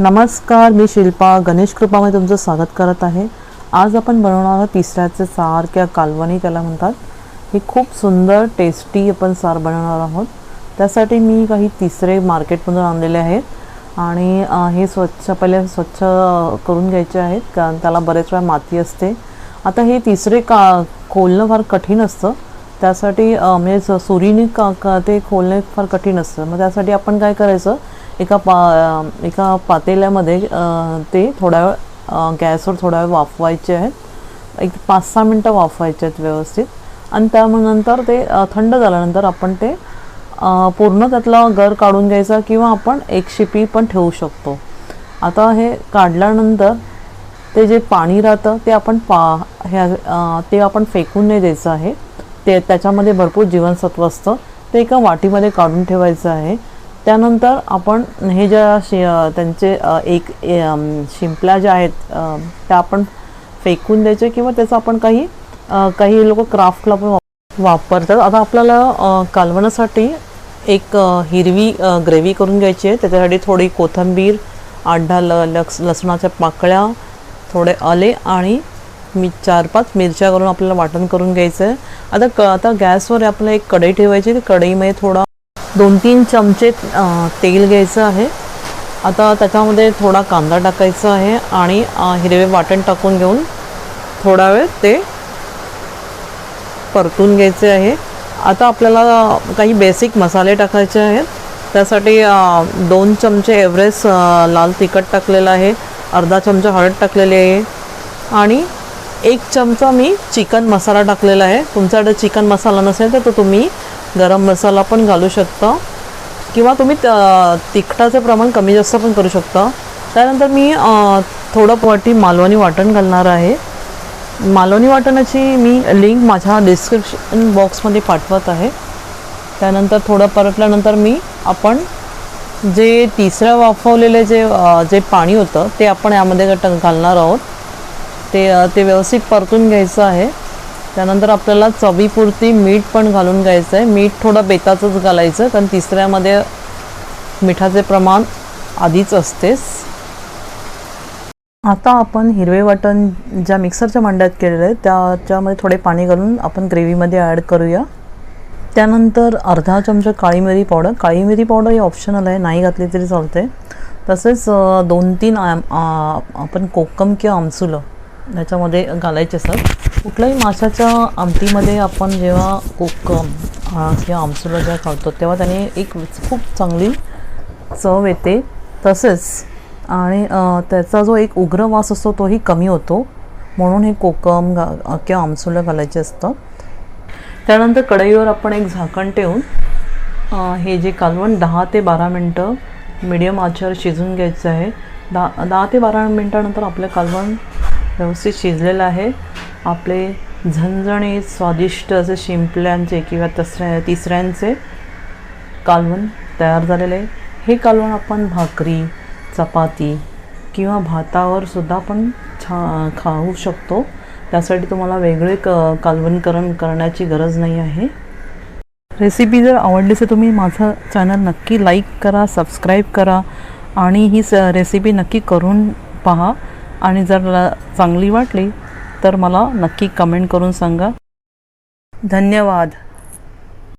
नमस्कार मी शिल्पा. गणेश कृपामध्ये तुमचं स्वागत करत आहे. आज आपण बनवणार आहोत तिसऱ्याचे सार किंवा कालवणी त्याला म्हणतात. हे खूप सुंदर टेस्टी आपण सार बनवणार आहोत. त्यासाठी मी काही तिसरे मार्केटमधून आणलेले आहेत. आणि हे स्वच्छ पहिले स्वच्छ करून घ्यायचे आहेत. कारण त्याला बरेच वेळा माती असते. आता हे तिसरे का खोलणं फार कठीण असतं. त्यासाठी म्हणजे सुरीने का का ते खोलणे फार कठीण असतं. मग त्यासाठी आपण काय करायचं एका पा एका पातेल्यामध्ये ते थोडा वेळ गॅसवर थोडा वेळ वाफवायचे आहेत. एक पाच सहा मिनटं वाफवायचे आहेत व्यवस्थित. आणि त्यानंतर ते थंड झाल्यानंतर आपण ते पूर्ण त्यातला गर काढून घ्यायचा किंवा आपण एक शिपी पण ठेवू शकतो. आता हे काढल्यानंतर ते जे पाणी राहतं ते आपण पा हे ते आपण फेकून नाही द्यायचं आहे. ते त्याच्यामध्ये भरपूर जीवनसत्व असतं. ते एका वाटीमध्ये काढून ठेवायचं आहे. त्यानंतर आपण हे ज्या शि त्यांचे एक शिंपल्या ज्या आहेत त्या आपण फेकून द्यायचे किंवा त्याचं आपण काही काही लोक क्राफ्टला पण वापरतात. आता आपल्याला कालवण्यासाठी एक हिरवी ग्रेव्ही करून घ्यायची आहे. त्याच्यासाठी थोडी कोथिंबीर आठ दहा ल लस लसणाच्या पाकळ्या थोडे आले आणि मी चार पाच मिरच्या करून आपल्याला वाटण करून घ्यायचं आहे आता क आता गॅसवर आपल्याला एक कढई ठेवायची ती कढईमध्ये थोडा दोन तीन चमचे तेल घ्यायचं आहे. आता त्याच्यामध्ये थोडा कांदा टाकायचा आहे आणि हिरवे वाटण टाकून घेऊन थोडा वेळ ते परतून घ्यायचे आहे. आता आपल्याला काही बेसिक मसाले टाकायचे आहेत. त्यासाठी दोन चमचे एव्हरेस्ट लाल तिखट टाकलेलं आहे. अर्धा चमचा हळद टाकलेली आहे. आणि एक चमचा मी चिकन मसाला टाकलेला आहे. तुमच्याकडे चिकन मसाला नसेल तर तो तुम्ही गरम मसाला पण घालू शकता. किंवा तुम्ही त- तिखटाचे प्रमाण कमी जास्त पण करू शकता. त्यानंतर मी थोडं वाटी मालवणी वाटण घालणार आहे. मालवणी वाटणाची मी लिंक माझ्या डिस्क्रिप्शन बॉक्समध्ये पाठवत आहे. त्यानंतर थोडं परतल्यानंतर मी आपण जे तिसरं वाफवलेले जे जे पाणी होतं ते आपण यामध्ये ट- घालणार आहोत. ते ते व्यवस्थित परतून घ्यायचं आहे. त्यानंतर आपल्याला चवीपुरती मीठ पण घालून घ्यायचं आहे. मीठ थोडं बेताचंच घालायचं कारण तिसऱ्यामध्ये मिठाचे प्रमाण आधीच असतेच. आता आपण हिरवे वाटण ज्या मिक्सरच्या मांड्यात केलेलं आहे त्याच्यामध्ये थोडे पाणी घालून आपण ग्रेव्हीमध्ये ॲड करूया. त्यानंतर अर्धा चमचा काळी मिरी पावडर. काळी मिरी पावडर ही ऑप्शनल आहे नाही घातली तरी चालते तसेच दोन तीन आपण कोकम किंवा आमसुलं याच्यामध्ये घालायचे असतात कुठल्याही माशाच्या आमटीमध्ये आपण जेव्हा कोकम किंवा आमसुला जेव्हा घालतो तेव्हा त्याने एक खूप चांगली चव येते. तसेच आणि त्याचा जो एक उग्र वास असतो तोही कमी होतो. म्हणून हे कोकम घा किंवा आमसुलं घालायचे असतं. त्यानंतर कढईवर आपण एक झाकण ठेवून हे जे कालवण दहा ते बारा मिनटं मिडियम आचेवर शिजून घ्यायचं आहे. दहा दहा ते बारा मिनटानंतर आपलं कालवण व्यवस्थित शिजलेलं आहे. आपले झणझणीत स्वादिष्ट असे शिंपल्यांचे किंवा तसऱ्या तिसऱ्यांचे कालवण तयार झालेले आहे. हे कालवण आपण भाकरी चपाती किंवा भातावर सुद्धा आपण छा खाऊ शकतो. त्यासाठी तुम्हाला वेगळे क कालवणकरण करण्याची गरज नाही आहे. रेसिपी जर आवडली तर तुम्ही माझं चॅनल नक्की लाईक करा सबस्क्राईब करा आणि ही स रेसिपी नक्की करून पहा. आणि जर चांगली वाटली तर मला नक्की कमेंट करून सांगा. धन्यवाद.